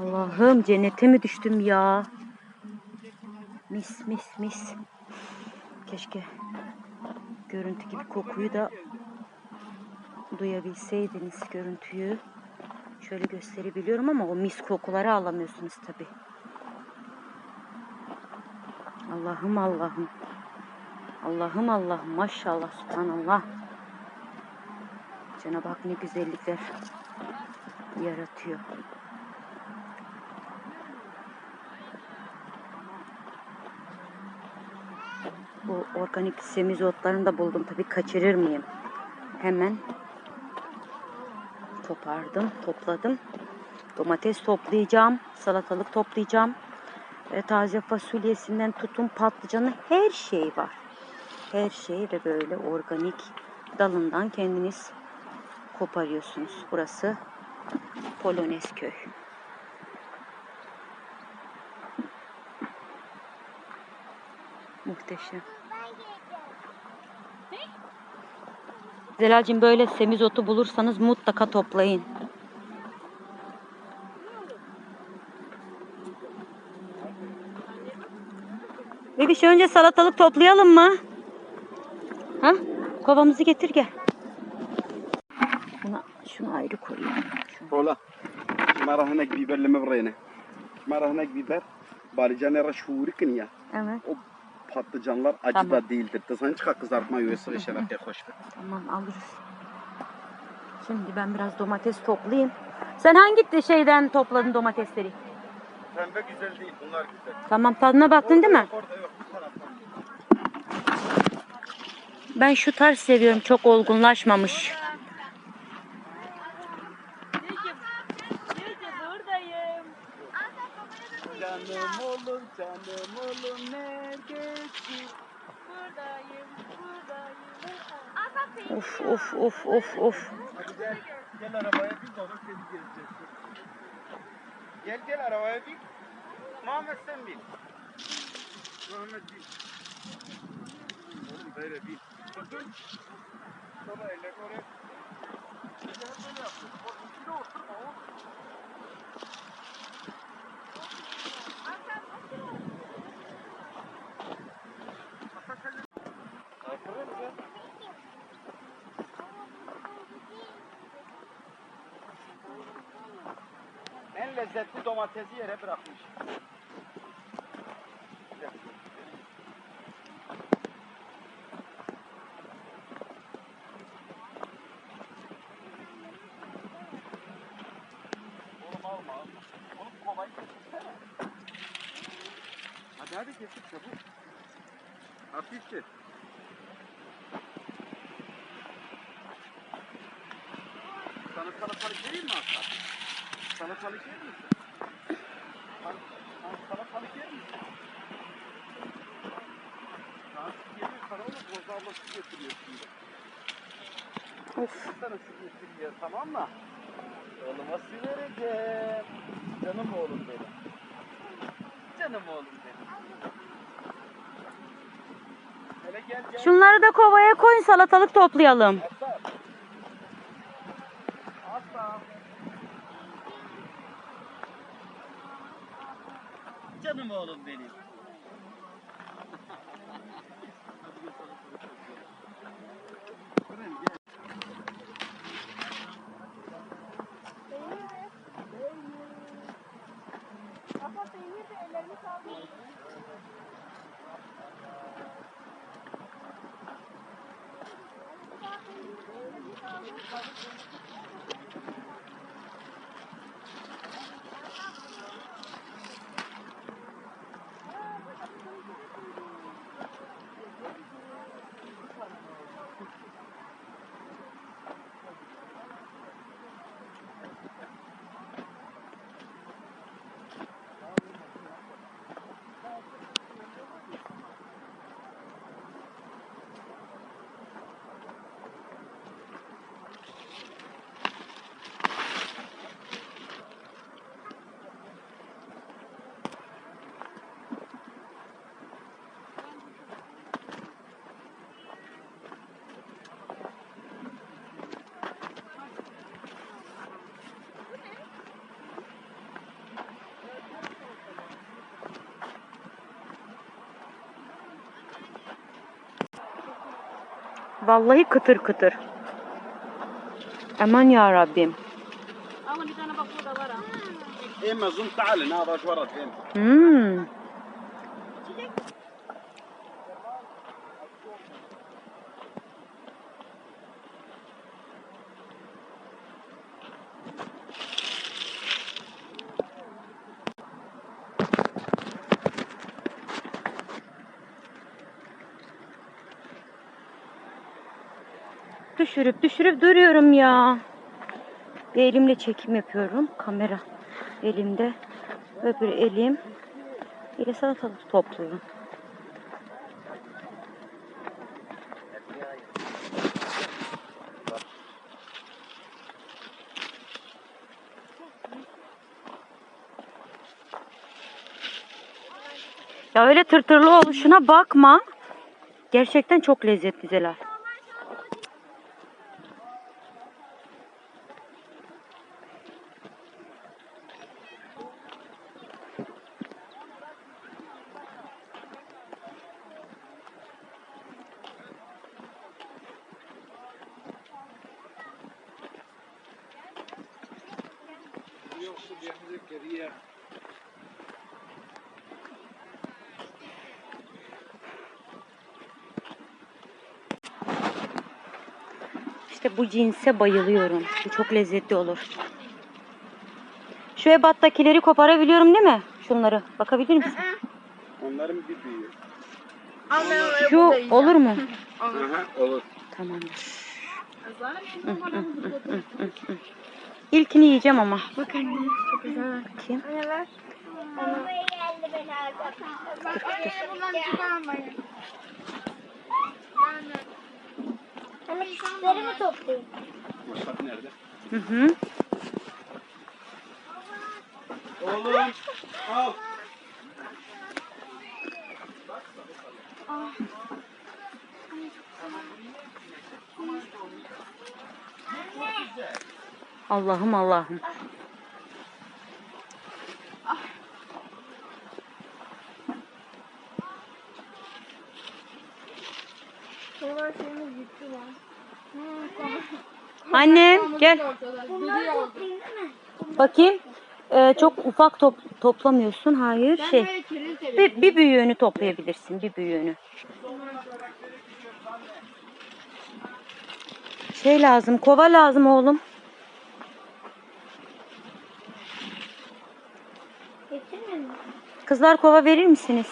Allah'ım cennete mi düştüm ya? Mis mis mis. Keşke görüntü gibi kokuyu da duyabilseydiniz görüntüyü. Şöyle gösterebiliyorum ama o mis kokuları alamıyorsunuz tabi. Allah'ım Allah'ım. Allah'ım Allah'ım maşallah subhanallah. Cenab-ı Hak ne güzellikler yaratıyor. Bu organik semizotlarını da buldum. Tabii kaçırır mıyım? Hemen kopardım, topladım. Domates toplayacağım, salatalık toplayacağım. E, taze fasulyesinden tutun patlıcanı her şey var. Her şey ve böyle organik dalından kendiniz koparıyorsunuz. Burası Polonez köy. Muhteşem. Zelal'cim böyle semizotu bulursanız mutlaka toplayın. Bebiş önce salatalık toplayalım mı? Ha? Kovamızı getir gel. Şuna, şunu ayrı koyayım. Şunu. والله مرة هناك بيبر لما برينا مرة هناك biber Balicanera şuurikin ya. Evet. O patlıcanlar acı Tamam. da değildir. De sen çıkar kızartma yuvası ve şeref hoş ver. Tamam alırız. Şimdi ben biraz domates toplayayım. Sen hangi şeyden topladın domatesleri? Pembe güzel değil bunlar güzel. Tamam tadına baktın değil mi? Orada yok bu taraftan. Ben şu tarz seviyorum. Çok olgunlaşmamış. Canım oğlum canım oğlum neredesin? Of of of of of. Hadi gel. Gel arabaya bin de onu seni gezeceğiz. Gel gel arabaya bin. Muhammed sen bin. Muhammed bin. Oğlum böyle bin. Tutun. Baba eller oraya. Gel böyle yap. O içine oturma oğlum. Yaparız ya. En lezzetli domatesi yere bırakmış. Oğlum alma alma. Oğlum kovayı getirsene. Hadi hadi getir çabuk. Hafifçe. Sana salatalık vereyim mi Aslan? Salatalık yer misin? Sal- Salatalık yer misin? Nasıl geliyor sana oğlum? Boz ablası götürüyor şimdi. Of. Sana su getiriyor tamam mı? Oğluma su vereceğim. Canım oğlum benim. Canım oğlum benim. Hele gel gel. Şunları da kovaya koyun salatalık toplayalım. Aslan. Aslan. Canım oğlum benim. Vallahi kıtır kıtır. Aman ya Rabbim. Ama bir tane bak burada var ha. İmma zum ta'al, ne haber şu Hmm. Düşürüp düşürüp duruyorum ya. Bir elimle çekim yapıyorum. Kamera elimde. Öbür elim ile salatalık topluyorum. Ya öyle tırtırlı oluşuna bakma. Gerçekten çok lezzetli Zelal. İşte bu cinse bayılıyorum. Bu çok lezzetli olur. Şu ebattakileri koparabiliyorum değil mi? Şunları. Bakabilir misin? Onların bir büyüğü. Şu olur mu? Aha, olur. Tamamdır. İlkini yiyeceğim ama. Bak anne çok güzel. Bakayım. Anne ver. Kıtır kıtır. Bundan çıkarmayın. Hani küçükleri mi toplayayım? Maşak nerede? Hı hı. Oğlum al. Allah'ım Allah'ım. Annem gel. Bakayım. Ee, çok ufak top, toplamıyorsun. Hayır. Şey. Bir, bir büyüğünü toplayabilirsin. Bir büyüğünü. Şey lazım. Kova lazım oğlum. Getirdin mi? Kızlar kova verir misiniz?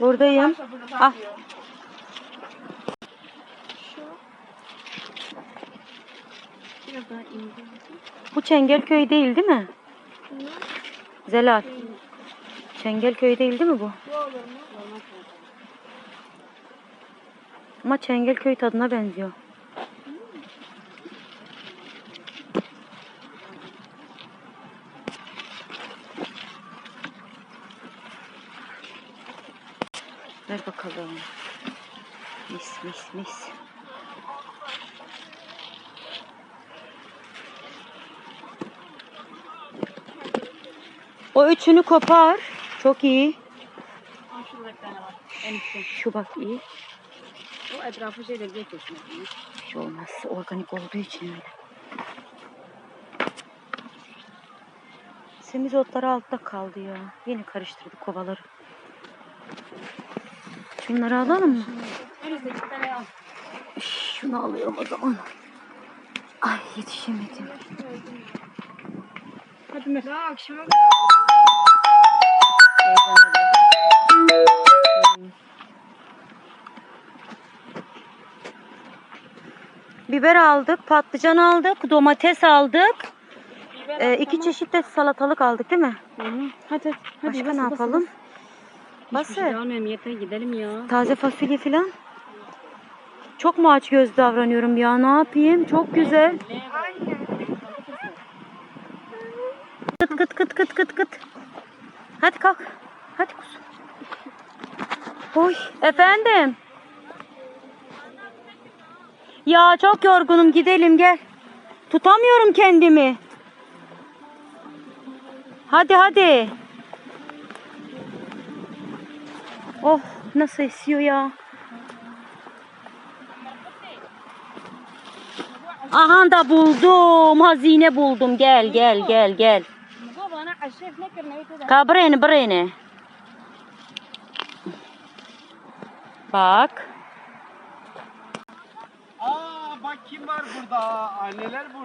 Buradayım. Ah. Bu Çengelköy değil değil mi? Zelal. Çengelköy değil değil mi bu? Ama Çengelköy tadına benziyor. Ver bakalım. Mis mis mis. O üçünü kopar. Çok iyi. Şu bak iyi. O etrafı şeyle kesmek. Bir şey olmaz. Organik olduğu için öyle. Semizotları altta kaldı ya. Yine karıştırdık kovaları. Şunları alalım mı? Şunu alıyorum o zaman. Ay yetişemedim. Hadi. Daha akşama Biber aldık, patlıcan aldık, domates aldık. Ee, iki çeşit de salatalık aldık değil mi? Hadi hadi. Başka ne yapalım? Hiçbir şey yeter gidelim ya. Taze fasulye falan. Çok mu aç göz davranıyorum ya? Ne yapayım? Çok güzel. Kıt kıt kıt kıt kıt kıt. Hadi kalk. Hadi kuzum. Oy efendim. Ya çok yorgunum gidelim gel. Tutamıyorum kendimi. Hadi hadi. Oh nasıl esiyor ya. Aha da buldum. Hazine buldum. Gel gel gel gel. Kabreni breni. Bak. Aa bak kim var burada? Anneler burada.